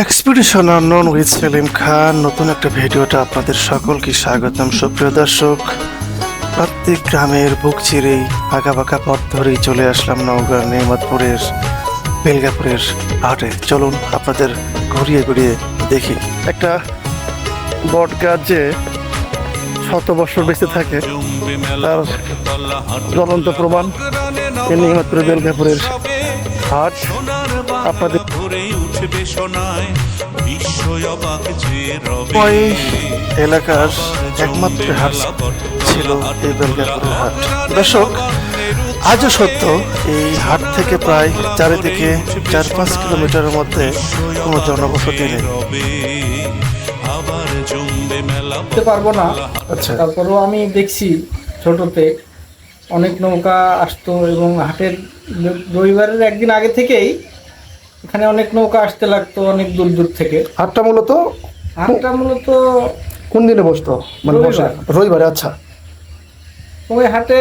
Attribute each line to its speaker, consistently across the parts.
Speaker 1: Expedition নন with Selim Khan নতুন একটা ভিডিওটা আপনাদের সকলকে স্বাগতম। সুপ্রিয় দর্শক, প্রত্যেক গ্রামের বুক চিরেই আঁকা বাঁকা পথ ধরেই চলে আসলাম নওগাঁ নেমাদপুরের বেলগাপুরের হাটে। চলুন আপনাদের ঘুরিয়ে ঘুরিয়ে দেখি। একটা বট গাছ যে শত বছর বেঁচে থাকে, তার জ্বলন্ত প্রমাণ নেমাদপুরের বেলগাপুরের। হাট আপনাদের
Speaker 2: উঠবে সোনায় বিস্ময় অবাক যে রবে।
Speaker 1: ওই এলাকার একমাত্র হাট ছিল এই বেলগাপুরের হাট। দর্শক আজও সত্য এই হাট থেকে প্রায় চারিদিকে চার পাঁচ কিলোমিটারের মধ্যে কোনো জনবসতি নেই।
Speaker 2: রবে। আবার জমবে মেলা
Speaker 3: করতে পারব না।
Speaker 1: আচ্ছা
Speaker 3: তারপরেও আমি দেখছি ছোটতে অনেক নৌকা আসতো এবং হাটের রবিবারের একদিন আগে থেকেই এখানে অনেক নৌকা আসতে লাগতো অনেক দূর দূর থেকে।
Speaker 1: হাটটা মূলত
Speaker 3: হাটটা মূলত
Speaker 1: কোন দিনে বসতো? মানে বসে
Speaker 3: রবিবারে।
Speaker 1: আচ্ছা।
Speaker 3: ওই হাটে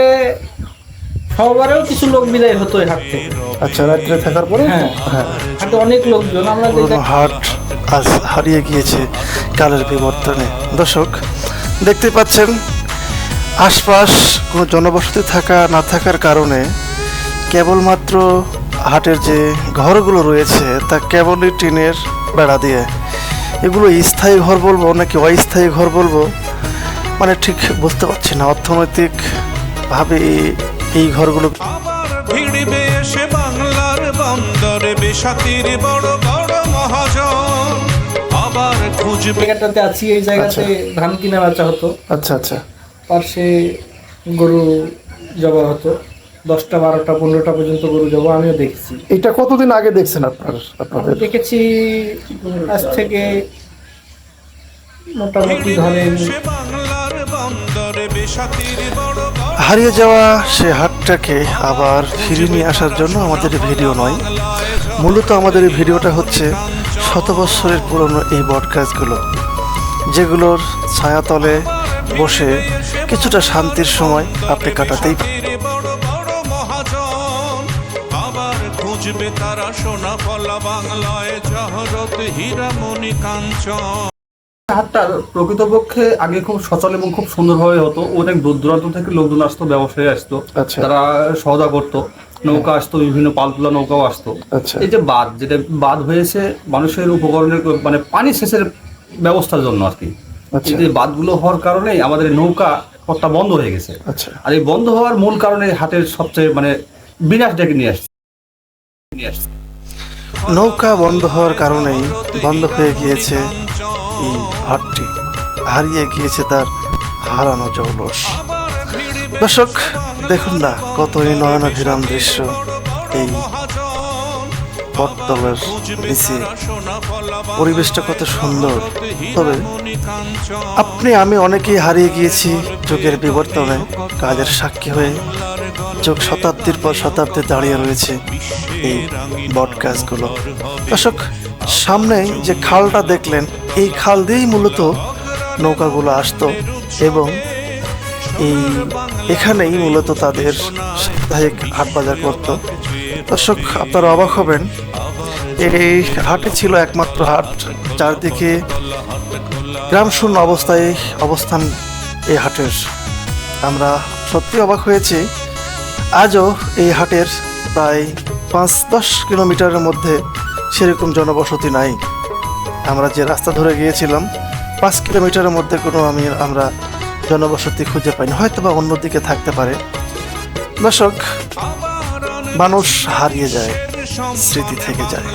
Speaker 3: সবারেও কিছু লোক বিদায় হতো ওই হাট থেকে।
Speaker 1: আচ্ছা রাত্রে থাকার পরে?
Speaker 3: হ্যাঁ।
Speaker 1: হ্যাঁ।
Speaker 3: হাটে অনেক লোকজন আমরা
Speaker 1: হাট আজ হারিয়ে গিয়েছে কালের বিবর্তনে। দর্শক দেখতে পাচ্ছেন আশপাশ কোনো জনবসতি থাকা না থাকার কারণে কেবলমাত্র হাটের যে ঘরগুলো রয়েছে তা কেবলই টিনের বেড়া দিয়ে। এগুলো স্থায়ী ঘর বলব নাকি অস্থায়ী ঘর বলব? মানে ঠিক বুঝতে পারছি না। অর্থনৈতিকভাবে এই- এই ঘরগুলো
Speaker 2: ভিড়বে এসে বাংলার বন্দরে বেসাতির বড় বড় মহাজন। আবার খুঁজবে
Speaker 3: আছি এই জায়গাতে ধান কিনে বেচা হতো।
Speaker 1: আচ্ছা আচ্ছা।
Speaker 3: পাশে গরু জবা হতো। দশটা বারোটা পনেরোটা পর্যন্ত গরু জবা আমিও দেখেছি।
Speaker 1: এটা কতদিন আগে দেখছেন আপনার আপনাদের?
Speaker 3: দেখেছি আজ থেকে মোটামুটি ধরেন
Speaker 1: হারিয়ে যাওয়া সে হাটটাকে আবার ফিরে নিয়ে আসার জন্য আমাদের ভিডিও নয়। মূলত আমাদের এই ভিডিওটা হচ্ছে শত বৎসরের পুরনো এই বটগাছগুলো যেগুলোর ছায়াতলে বসে কিছুটা শান্তির সময় আপনি কাটাতেই পারেন।
Speaker 2: তীরে বড় বড় মহাজন আবার খুঁজবে তারা সোনা ফলা বাংলায় জহরত হীরামণি কাঞ্চন।
Speaker 4: হাটটা প্রকৃতপক্ষে আগে খুব সচল এবং খুব সুন্দরভাবে হতো। অনেক দূর দূরান্ত থেকে লোকজন আসতো ব্যবসায়ী আসতো।
Speaker 1: আচ্ছা।
Speaker 4: তারা সহজা করতো। নৌকা আসতো বিভিন্ন পালতোলা নৌকাও আসতো।
Speaker 1: আচ্ছা।
Speaker 4: এই যে বাঁধ যেটা বাঁধ হয়েছে মানুষের উপকরণের মানে পানি সেচের ব্যবস্থার জন্য আর কি।
Speaker 1: আচ্ছা।
Speaker 4: এই বাঁধগুলো হওয়ার কারণে আমাদের এই নৌকা পথটা বন্ধ হয়ে গেছে।
Speaker 1: আচ্ছা।
Speaker 4: আর এই বন্ধ হওয়ার মূল কারণে হাটের সবচেয়ে মানে বিনাশ ডেকে নিয়ে আসছে। নিয়ে আসছে।
Speaker 1: নৌকা বন্ধ হওয়ার কারণেই বন্ধ হয়ে গিয়েছে এই হাটটি। হারিয়ে গিয়েছে তার হারানো জৌলস। দর্শক দেখুন না কতই নয়নাভিরাম দৃশ্য এই নিচে পরিবেশটা কত সুন্দর। তবে আপনি, আমি অনেকেই হারিয়ে গিয়েছি যুগের বিবর্তনে, কাজের সাক্ষী হয়ে যুগ শতাব্দীর পর শতাব্দী দাঁড়িয়ে রয়েছে এই বট গাছগুলো দর্শক, সামনে যে খালটা দেখলেন, এই খাল দিয়েই মূলত নৌকাগুলো আসতো এবং এই এখানেই মূলত তাদের সাপ্তাহিক হাট বাজার করত। দর্শক, আপনারা অবাক হবেন এই হাটে ছিল একমাত্র হাট চারদিকে গ্রাম শূন্য অবস্থায় অবস্থান এই হাটের। আমরা সত্যি অবাক হয়েছি। আজও এই হাটের প্রায় পাঁচ দশ কিলোমিটারের মধ্যে সেরকম জনবসতি নাই। আমরা যে রাস্তা ধরে গিয়েছিলাম, পাঁচ কিলোমিটারের মধ্যে কোনো আমি, আমরা জনবসতি খুঁজে পাইনি। হয়তো বা অন্যদিকে থাকতে পারে। দর্শক, মানুষ হারিয়ে যায়। স্মৃতি থেকে যায়।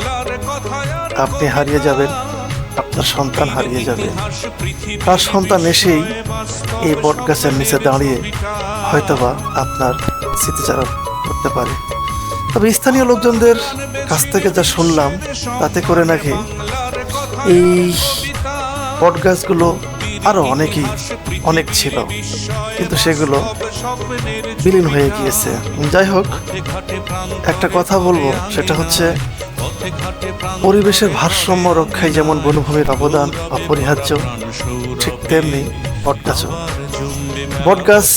Speaker 1: আপনি হারিয়ে যাবেন আপনার সন্তান হারিয়ে যাবে। তার সন্তান এসেই এই বট গাছের নিচে দাঁড়িয়ে হয়তোবা আপনার স্মৃতিচারণ করতে পারে। তবে স্থানীয় লোকজনদের কাছ থেকে যা শুনলাম তাতে করে নাকি এই বট গাছগুলো আরও অনেকই অনেক ছিল। কিন্তু সেগুলো বিলীন হয়ে গিয়েছে। যাই হোক, একটা কথা বলব, সেটা হচ্ছে পরিবেশের ভারসাম্য রক্ষায় যেমন বনভূমির অবদান অপরিহার্য ঠিক তেমনি বটগাছও। বটগাছ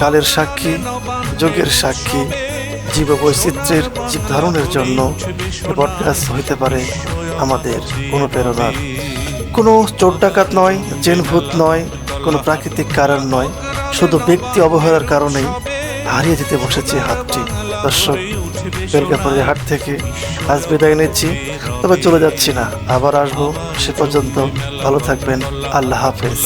Speaker 1: কালের সাক্ষী যোগের সাক্ষী জীব বৈচিত্র্যের জীব ধারণের জন্য বটগাছ হইতে পারে আমাদের অনুপ্রেরণার কোনো চোর ডাকাত নয় জেন ভূত নয়, কোনো প্রাকৃতিক কারণ নয়, শুধু ব্যক্তি অবহেলার কারণেই হারিয়ে যেতে বসেছে হাতটি। দর্শক বেলকাপুরের হাট থেকে আজ বিদায় নিচ্ছি, তবে চলে যাচ্ছি না, আবার আসব সে পর্যন্ত। ভালো থাকবেন, আল্লাহ হাফেজ।